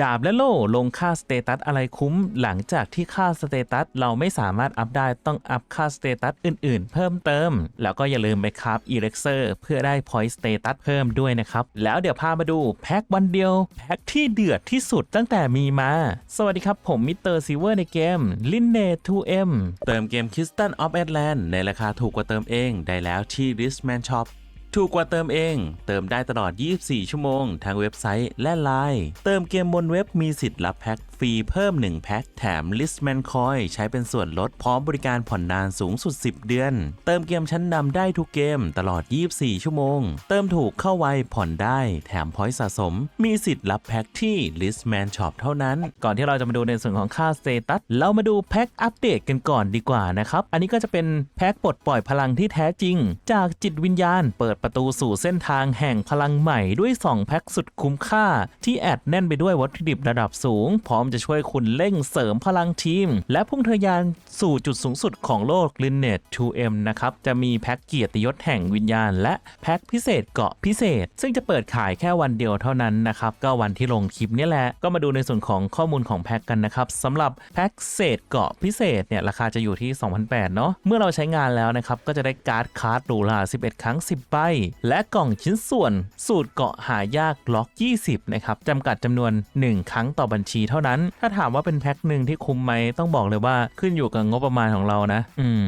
ดาบและโล่ลงค่าสเตตัสอะไรคุ้ม หลังจากที่ค่าสเตตัสเราไม่สามารถอัพได้ต้องอัพค่าสเตตัสอื่นๆ เพิ่มเติม แล้วก็อย่าลืมไปคราฟอีเล็กเซอร์เพื่อได้พอยต์สเตตัสเพิ่มด้วยนะครับ แล้วเดี๋ยวพามาดูแพ็ควันเดียว แพ็คที่เดือดที่สุดตั้งแต่มีมา สวัสดีครับผมมิสเตอร์ซิเวอร์ในเกมลินเน่ 2M เติมเกม k i s t o n of Atlant ในราคาถูกกว่าเติมเองได้แล้วที่ Richman Shop ถูกกว่าเติมเอง เติมได้ตลอด 24 ชั่วโมง ทางเว็บไซต์และไลน์เติมเกมบนเว็บมีสิทธิ์รับแพ็คฟรีเพิ่ม 1 แพ็คแถม Listman Coin ใช้เป็นส่วนลดพร้อมบริการผ่อนนานสูงสุด 10 เดือน เติมเกมชั้นนำได้ทุกเกมตลอด 24 ชั่วโมง เติมถูกเข้าไวผ่อนได้ แถมพอยต์สะสม มีสิทธิ์รับแพ็คที่ Listman Shop เท่านั้น ก่อนที่เราจะมาดูในส่วนของค่าสเตตัสเรามาดูแพ็คอัปเดตกันก่อนดีกว่านะครับ อันนี้ก็จะเป็นแพ็คปลดปล่อยพลังที่แท้จริง จากจิตวิญญาณ เปิดประตูสู่เส้นทางแห่งพลังใหม่ด้วย 2 แพ็คสุดคุ้มค่า ที่แอดแน่นไปด้วยวัตถุดิบระดับสูง พร้อมจะช่วยคุณเร่งเสริมพลังทีม และพุ่งทะยานสู่จุดสูงสุดของโลก l i n e t 2M นะครับ จะมีแพ็คเกียรติยศแห่งวิญญาณ และแพ็คพิเศษเกาะพิเศษ ซึ่งจะเปิดขายแค่วันเดียวเท่านั้นนะครับ ก็วันที่ลงคลิปนี้แหละ ก็มาดูในส่วนของข้อมูลของแพ็คกันนะครับสำหรับแพ็คเศษเกาะพิเศษเนี่ยราคาจะอยู่ที่2,800เนาะเมื่อเราใช้งานแล้วนะครับก็จะได้การ์ดคาร์ดหรูหรา11 ครั้ง 10ใบและกล่องชิ้นส่วนสูตรเกาะหายากล็อก 20นะครับจำกัดจำนวน 1 ครั้งต่อบัญชีเท่านั้นถ้าถามว่าเป็นแพ็คหนึ่งที่คุ้มไหมต้องบอกเลยว่าขึ้นอยู่กับงบประมาณของเรานะ อืม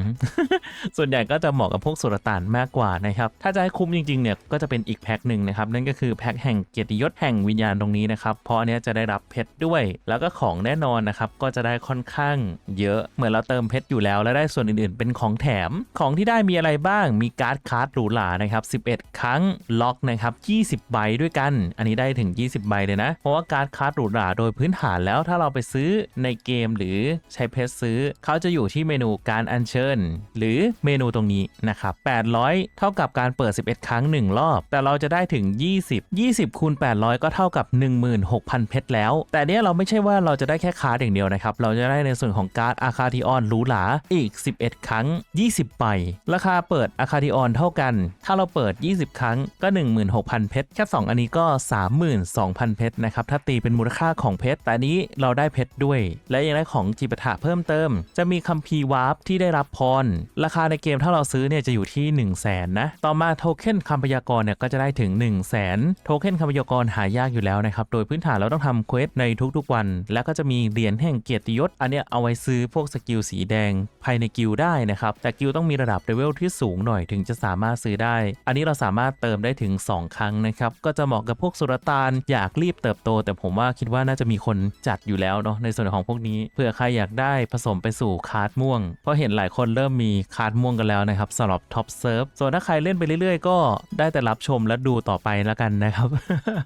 ส่วนใหญ่ก็จะเหมาะกับพวกสุรต่านมากกว่านะครับ ถ้าจะให้คุ้มจริงๆเนี่ยก็จะเป็นอีกแพ็คหนึ่งนะครับ นั่นก็คือแพ็คแห่งเกียรติยศแห่งวิญญาณตรงนี้นะครับ เพราะอันเนี้ยจะได้รับเพชรด้วย แล้วก็ของแน่นอนนะครับ ก็จะได้ค่อนข้างเยอะ เหมือนเราเติมเพชรอยู่แล้ว แล้วได้ส่วนอื่นๆ เป็นของแถม ของที่ได้มีอะไรบ้าง มีการ์ดคาร์ดหรูหรานะครับ 11 ครั้ง ล็อกนะครับ 20 ใบด้วยกัน อันนี้ได้ถึง 20 ใบเลยนะ เพราะว่าการ์ดคาร์ดหรูหราโดยพื้นฐานแล้วแล้วถ้าเราไปซื้อในเกมหรือใช้เพชรซื้อ เขาจะอยู่ที่เมนูการอัญเชิญ หรือเมนูตรงนี้นะครับ800 เท่ากับการเปิด 11 ครั้ง 1 รอบ แต่เราจะได้ถึง 20 20คูณ800 ก็เท่ากับ 16,000 เพชรแล้ว แต่เนี้ยเราไม่ใช่ว่าเราจะได้แค่คาร์ดอย่างเดียวนะครับ เราจะได้ในส่วนของการ์ดอาคาทิออนหรูหราอีก 11 ครั้ง 20ใบราคาเปิดอาคาทิออนเท่ากัน ถ้าเราเปิด 20 ครั้งก็ 16,000 เพชรแค่2อันนี้ก็ 32,000 เพชรนะครับถ้าตีเป็นมูลค่าของเพชรแต่นี้เราได้เพชรด้วย และยังได้ของจิปถะเพิ่มเติม จะมีคัมภีร์วาร์ปที่ได้รับพร ราคาในเกมถ้าเราซื้อเนี่ยจะอยู่ที่ 1 0 0 0 0แสนนะ ต่อมาโทเค็นคำพยากรเนี่ยก็จะได้ถึง 1 0 0 0 0แสนโทเค็นคำพยากรหายากอยู่แล้วนะครับ โดยพื้นฐานเราต้องทำเควสในทุกๆวัน แล้วก็จะมีเหรียญแห่งเกียรติยศ อันเนี้ยเอาไว้ซื้อพวกสกิลสีแดงภายในกิลด์ได้นะครับ แต่กิลด์ต้องมีระดับเลเวลที่สูงหน่อยถึงจะสามารถซื้อได้ อันนี้เราสามารถเติมได้ถึง 2 ครั้งนะครับ ก็จะเหมาะกับพวกสุรตานอยากรีบเติบโต แต่ผมว่าคิดว่าน่าจะมีคนจัดอยู่แล้วเนาะในส่วนของพวกนี้เผื่อใครอยากได้ผสมไปสู่คาร์ดม่วง เพราะเห็นหลายคนเริ่มมีคาร์ดม่วงกันแล้วนะครับสำหรับท็อปเซิร์ฟส่วนถ้าใครเล่นไปเรื่อยๆ ก็ได้แต่รับชมและดูต่อไปแล้วกันนะครับ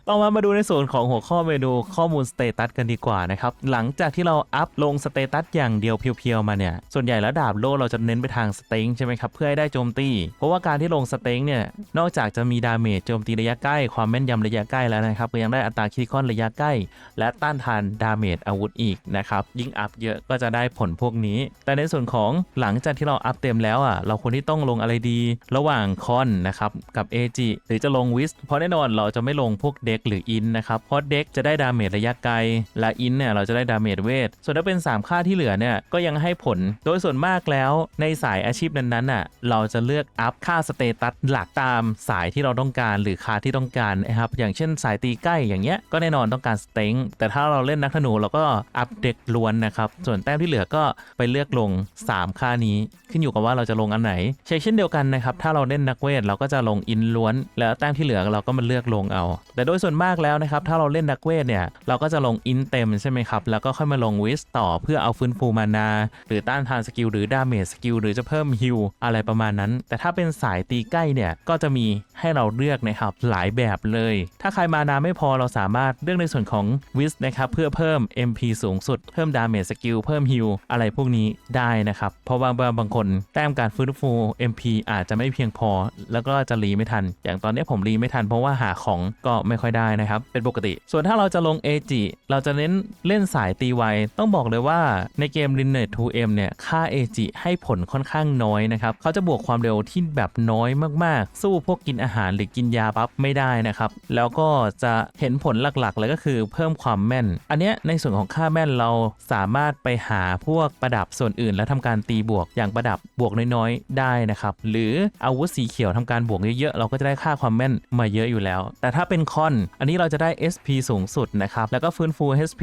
ต่อมามาดูในส่วนของหัวข้อเมนูข้อมูลสเตตัสกันดีกว่านะครับหลังจากที่เราอัพลงสเตตัสอย่างเดียวเพียวๆมาเนี่ยส่วนใหญ่แล้วดาบโล่เราจะเน้นไปทางสเต็งใช่ไหมครับเพื่อให้ได้โจมตี เพราะว่าการที่ลงสเต็งเนี่ยนอกจากจะมีดาเมจโจมตีระยะใกล้ ความแม่นยำระยะใกล้แล้วนะครับก็ยังได้อัตราคิดคอนระยะใกล้ และต้านทานดาเมจอาวุธอีกนะครับยิ่งอัพเยอะก็จะได้ผลพวกนี้ แต่ในส่วนของหลังจากที่เราอัพเต็มแล้วอะเราควรที่ต้องลงอะไรดี ระหว่างคอนนะครับกับเอจิหรือจะลงวิสเพราะแน่นอนเราจะไม่ลงพวกเด็กหรืออินนะครับเพราะเด็กจะได้ดาเมจระยะไกลและอินเนี่ยเราจะได้ดาเมจเวทส่วนถ้าเป็น 3 ค่าที่เหลือเนี่ยก็ยังให้ผลโดยส่วนมากแล้วในสายอาชีพนั้นๆอะเราจะเลือกอัพค่าสเตตัสหลักตามสายที่เราต้องการหรือค่าที่ต้องการนะครับอย่างเช่นสายตีใกล้อย่างเงี้ยก็แน่นอนต้องการสเต็งแต่ถ้าเราเล่นนักธนูเราก็อัพเด็กล้วนนะครับ ส่วนแต้มที่เหลือก็ไปเลือกลง 3 ค่านี้ ขึ้นอยู่กับว่าเราจะลงอันไหน เช่นเช่นเดียวกันนะครับ ถ้าเราเล่นนักเวทเราก็จะลงอินล้วน แล้วแต้มที่เหลือเราก็มาเลือกลงเอา แต่โดยส่วนมากแล้วนะครับ ถ้าเราเล่นนักเวทเนี่ยเราก็จะลงอินเต็มใช่ไหมครับแล้วก็ค่อยมาลงวิสต่อเพื่อเอาฟื้นฟูมานา หรือต้านทานสกิลหรือดาเมจสกิลหรือจะเพิ่มฮิลอะไรประมาณนั้น แต่ถ้าเป็นสายตีใกล้เนี่ยก็จะมีให้เราเลือกนะครับหลายแบบเลย ถ้าใครมานาไม่พอเราสามารถเลือกในส่วนของวิสนะครับเพื่อเพิ่มพิ่ม MP สูงสุด เพิ่ม Damage Skill เพิ่ม Heal อะไรพวกนี้ได้นะครับ เพราะว่าบางคนแต้มการฟื้นฟู MP อาจจะไม่เพียงพอ แล้วก็จะรีไม่ทัน อย่างตอนนี้ผมรีไม่ทันเพราะว่าหาของก็ไม่ค่อยได้นะครับ เป็นปกติ ส่วนถ้าเราจะลง AG เราจะเน้นเล่นสายตีไว ต้องบอกเลยว่าในเกม Lineage 2M เนี่ยค่า AG ให้ผลค่อนข้างน้อยนะครับเขาจะบวกความเร็วที่แบบน้อยมากๆ สู้พวกกินอาหารหรือกินยาปั๊บไม่ได้นะครับแล้วก็จะเห็นผลหลักๆเลยก็คือเพิ่มความแม่น อันเนี้ยในส่วนของค่าแม่นเราสามารถไปหาพวกประดับส่วนอื่น แล้วทำการตีบวกอย่างประดับบวกน้อยๆ ได้นะครับ หรืออาวุธสีเขียวทำการบวกเยอะๆ เราก็จะได้ค่าความแม่นมาเยอะอยู่แล้ว แต่ถ้าเป็นคอน อันนี้เราจะได้ SP สูงสุดนะครับ แล้วก็ฟื้นฟู HP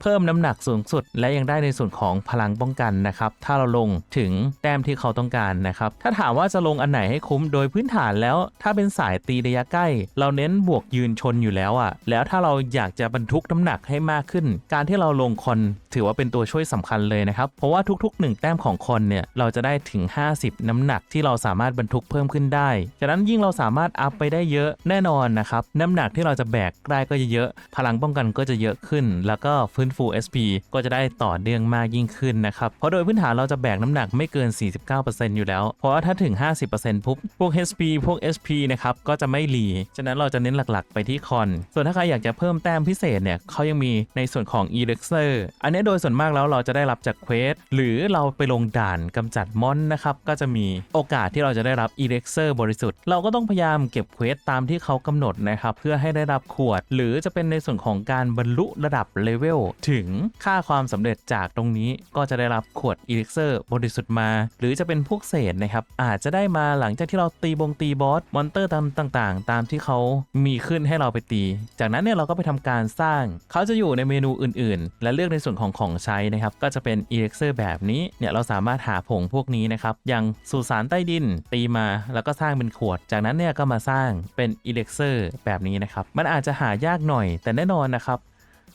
เพิ่มน้ำหนักสูงสุด และยังได้ในส่วนของพลังป้องกันนะครับ ถ้าเราลงถึงแต้มที่เขาต้องการนะครับ ถ้าถามว่าจะลงอันไหนให้คุ้มโดยพื้นฐานแล้ว ถ้าเป็นสายตีระยะใกล้ เราเน้นบวกยืนชนอยู่แล้วอะ่ะ แล้วถ้าเราอยากจะบรรทุกน้ำหนักให้มากขึ้นการที่เราลงคอนถือว่าเป็นตัวช่วยสำคัญเลยนะครับ เพราะว่าทุก ๆ 1 แต้มของคอนเนี่ยเราจะได้ถึง 50 น้ำหนักที่เราสามารถบรรทุกเพิ่มขึ้นได้ฉะนั้นยิ่งเราสามารถอัพไปได้เยอะแน่นอนนะครับน้ำหนักที่เราจะแบกได้ก็จะเยอะ พลังป้องกันก็จะเยอะขึ้น แล้วก็ฟื้นฟู SP ก็จะได้ต่อเนื่องมากยิ่งขึ้นนะครับเพราะโดยพื้นฐานเราจะแบกน้ำหนักไม่เกิน 49%อยู่แล้ว เพราะว่าถ้าถึง 50%ปุ๊บพวก HP พวก SP นะครับก็จะไม่รีฉะนั้นเราจะเน้นหลักๆ ไปที่คอน ส่วนถ้าใครอยากจะเพิ่มแต้มพิเศษเนี่ยเขายังมีในส่วนของ e l e x e r อันนี้โดยส่วนมากแล้วเราจะได้รับจากเควสหรือเราไปลงด่านกำจัดมอนนะครับ ก็จะมีโอกาสที่เราจะได้รับ e l e x e r บริสุทธิ์ เราก็ต้องพยายามเก็บเควสตามที่เขากำหนดนะครับ เพื่อให้ได้รับขวด หรือจะเป็นในส่วนของการบรรลุระดับเลเวลถึงค่าความสำเร็จจากตรงนี้ก็จะได้รับขวด e l e x e r บริสุทธิ์มา หรือจะเป็นพวกเศษนะครับอาจจะได้มาหลังจากที่เราตีบงตีบอสมอนเตอร์ตามต่างๆ ตามที่เขามีขึ้นให้เราไปตี จากนั้นเนี่ยเราก็ไปทำการสร้าง เขาจะอยู่ในเมนูอื่นๆ และเลือกในส่วนของของใช้นะครับก็จะเป็น e l e x e r แบบนี้เนี่ยเราสามารถหาผงพวกนี้นะครับอย่างสุสานใต้ดินตีมาแล้วก็สร้างเป็นขวด จากนั้นเนี่ยก็มาสร้างเป็น e l e x e r แบบนี้นะครับมันอาจจะหายากหน่อย แต่แน่นอนนะครับ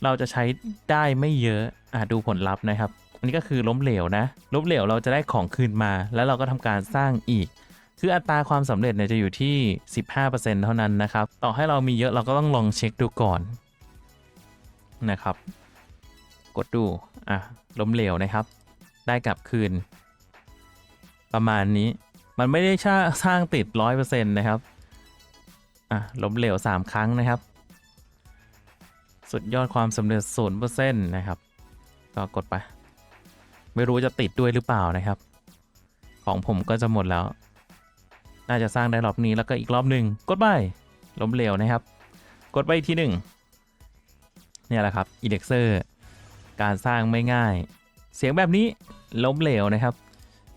เราจะใช้ได้ไม่เยอะอะดูผลลัพธ์นะครับอันนี้ก็คือล้มเหลวนะล้มเหลวเราจะได้ของคืนมา แล้วเราก็ทำการสร้างอีกคืออัตราความสำเร็จเนี่ยจะอยู่ที่ 15%เท่านั้นนะครับ ต่อให้เรามีเยอะเราก็ต้องลองเช็คดูก่อน นะครับ กดดูอะล้มเหลวนะครับ ได้กลับคืน ประมาณนี้มันไม่ได้สร้างสร้างติด100%นะครับอะล้มเหลว3ครั้งนะครับ สุดยอดความสำเร็จ0%นะครับ ก็กดไป ไม่รู้จะติดด้วยหรือเปล่านะครับ ของผมก็จะหมดแล้ว น่าจะสร้างได้รอบนี้แล้วก็อีกรอบหนึ่งกดไปล้มเหลวนะครับ กดไปอีกทีหนึ่ง เนี่ยแหละครับอีเด็กเซอร์การสร้างไม่ง่าย เสียงแบบนี้ล้มเหลวนะครับ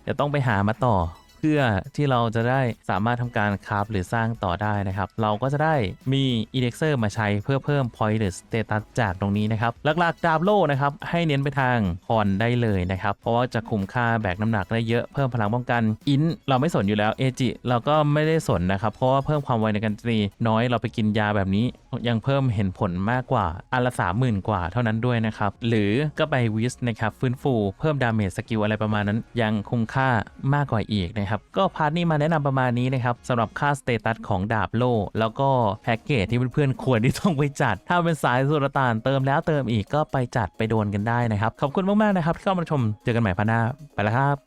จะต้องไปหามาต่อ เพื่อที่เราจะได้สามารถทำการคราฟหรือสร้างต่อได้นะครับ เราก็จะได้มี indexer มาใช้เพื่อเพิ่ม point หรือ status จากตรงนี้นะครับ หลักๆดาบโล่นะครับ ให้เน้นไปทางคอนได้เลยนะครับ เพราะว่าจะคุ้มค่าแบกน้ำหนักได้เยอะเพิ่มพลังป้องกันอินเราไม่สนอยู่แล้วเอจิเราก็ไม่ได้สนนะครับ เพราะว่าเพิ่มความไวในการตีน้อยเราไปกินยาแบบนี้ ยังเพิ่มเห็นผลมากกว่าอันละสามหมื่นกว่าเท่านั้นด้วยนะครับ หรือก็ไปวิสนะครับฟื้นฟู เพิ่มดาเมจสกิลอะไรประมาณนั้น ยังคุ้มค่ามากกว่าอีกนะครับก็พาร์ทนี้มาแนะนำประมาณนี้นะครับสำหรับค่าสเตตัสของดาบโล แล้วก็แพ็กเกจที่เพื่อนๆควรที่ต้องไปจัด ถ้าเป็นสายสุรตานเติมแล้วเติมอีกก็ไปจัดไปโดนกันได้นะครับ ขอบคุณมากๆนะครับที่เข้ามาชมเจอกันใหม่พาร์ทหน้าไปแล้วครับ